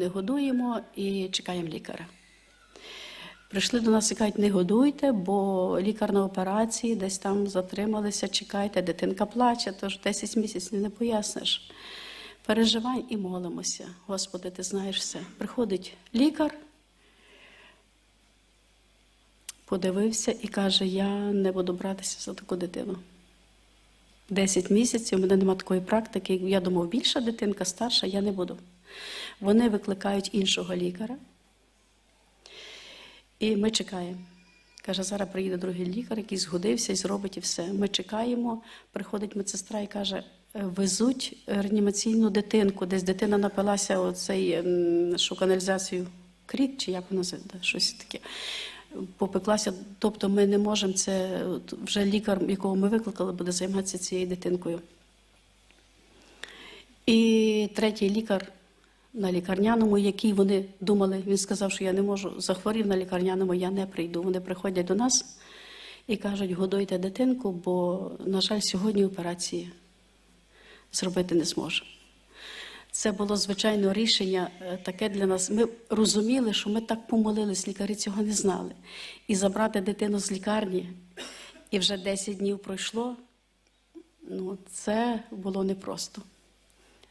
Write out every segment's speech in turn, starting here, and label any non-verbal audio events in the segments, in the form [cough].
Не годуємо і чекаємо лікаря. Прийшли до нас і кажуть, не годуйте, бо лікар на операції, десь там затрималися, чекайте, дитинка плаче, тож 10 місяців не поясниш. Переживай і молимося. Господи, ти знаєш все. Приходить лікар, подивився і каже: Я не буду братися за таку дитину. 10 місяців, у мене немає такої практики. Я думав, більша дитинка, старша, я не буду. Вони викликають іншого лікаря. І ми чекаємо. Каже, зараз приїде другий лікар, який згодився і зробить і все. Ми чекаємо, приходить медсестра і каже, «Е, везуть реанімаційну дитинку, десь дитина напилася оцей, м, що каналізацію кріт, чи як вона щось таке. Попеклася, тобто ми не можемо це вже лікар, якого ми викликали, буде займатися цією дитинкою. І третій лікар на лікарняному, який вони думали, він сказав, що я не можу, захворів на лікарняному, я не прийду. Вони приходять до нас і кажуть, годуйте дитинку, бо, на жаль, сьогодні операції зробити не зможемо. Це було звичайно рішення е, таке для нас. Ми розуміли, що ми так помолились, лікарі цього не знали. І забрати дитину з лікарні, і вже 10 днів пройшло. Ну, це було непросто.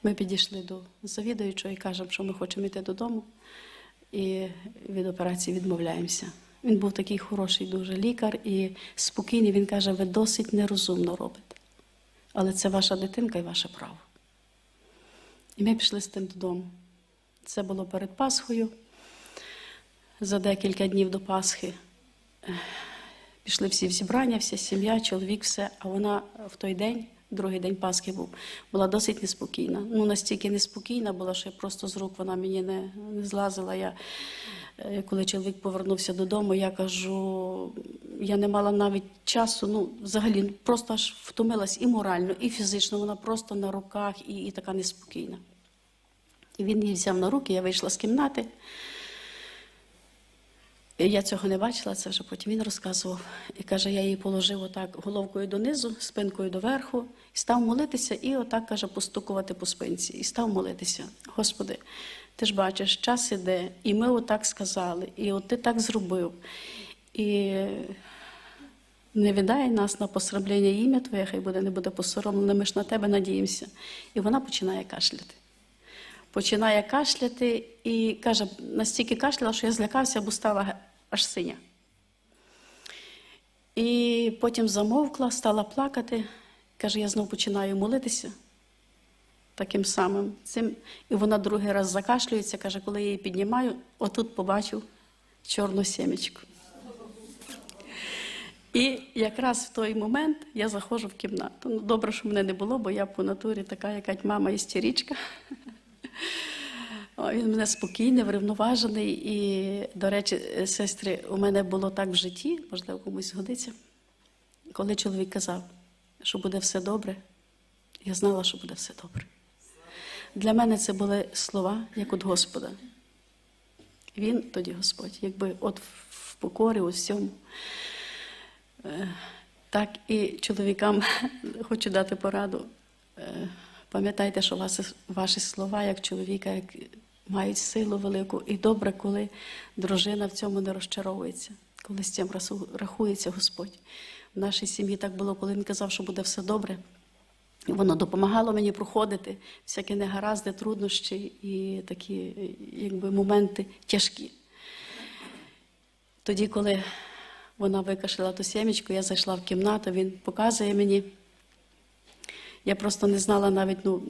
Ми підійшли до завідуючого і кажемо, що ми хочемо йти додому, і від операції відмовляємося. Він був такий хороший дуже лікар і спокійний. Він каже, ви досить нерозумно робите. Але це ваша дитинка і ваше право. І ми пішли з тим додому. Це було перед Пасхою. За декілька днів до Пасхи пішли всі в зібрання, вся сім'я, чоловік, все. А вона в той день, другий день Пасхи був, була досить неспокійна. Ну, настільки неспокійна була, що я просто з рук вона мені не, не злазила. Я, е, коли чоловік повернувся додому, я кажу, я не мала навіть часу, ну, взагалі, просто аж втомилась і морально, і фізично. Вона просто на руках і, і така неспокійна. І він її взяв на руки, я вийшла з кімнати. Я цього не бачила, це вже потім він розказував. І каже, я її положив отак головкою донизу, спинкою доверху, і став молитися, і отак каже, постукувати по спинці. І став молитися. Господи, ти ж бачиш, час іде, і ми отак сказали, і от ти так зробив. І не віддай нас на посрамлення ім'я Твоє, хай буде, не буде посоромлено, ми ж на тебе надіємося. І вона починає кашляти. Починає кашляти і каже, настільки кашляла, що я злякався, бо стала аж синя. І потім замовкла, стала плакати. Каже, я знову починаю молитися таким самим цим. І вона другий раз закашлюється, каже, коли я її піднімаю, отут побачив чорну сімечку. І якраз в той момент я заходжу в кімнату. Ну, добре, що мене не було, бо я по натурі така, якась мама істеричка. Він мене спокійний, врівноважений. І, до речі, сестри, у мене було так в житті, можливо, комусь згодиться, коли чоловік казав, що буде все добре, я знала, що буде все добре. Для мене це були слова, як від Господа. Він тоді Господь, якби от в покорі, у всьому. Е, Так і чоловікам [laughs] хочу дати пораду. Е, Пам'ятайте, що ваші слова, як чоловіка, як мають силу велику, і добре, коли дружина в цьому не розчаровується, коли з цим рахується Господь. В нашій сім'ї так було, коли він казав, що буде все добре. Воно допомагало мені проходити всякі негаразди, труднощі і такі якби, моменти тяжкі. Тоді, коли вона викашляла ту сімечку, я зайшла в кімнату, він показує мені. Я просто не знала навіть, ну,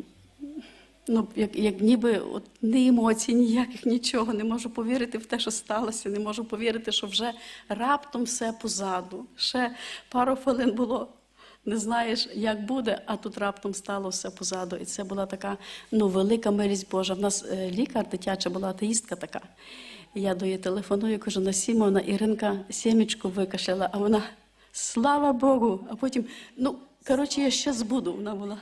ну як, як ніби от, ні емоцій, ніяких, нічого. Не можу повірити в те, що сталося, не можу повірити, що вже раптом все позаду. Ще пару хвилин було, не знаєш, як буде, а тут раптом стало все позаду. І це була така ну, велика милість Божа. В нас е, лікар дитяча була атеїстка така. Я до її телефоную, кажу, Насімовна, Іринка сімечку викашляла, а вона слава Богу. А потім, ну, коротше, я ще збуду. Вона була.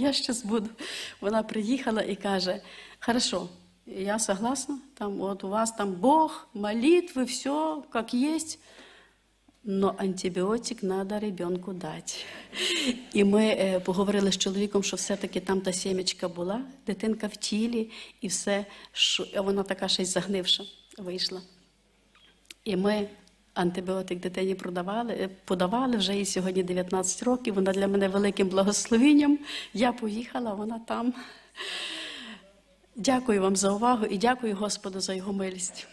Я ще збуду. Вона приїхала і каже: хорошо, я согласна, там от у вас там Бог, молитви, все, як є. но антибіотик треба ребенку дати. І ми е, поговорили з чоловіком, що все-таки там та сімечка була, дитинка в тілі, і все, що вона така ще й загнивша вийшла. І ми антибіотик дитині продавали, е, подавали вже їй сьогодні 19 років. Вона для мене великим благословенням. Я поїхала, вона там. Дякую вам за увагу і дякую Господу за його милість.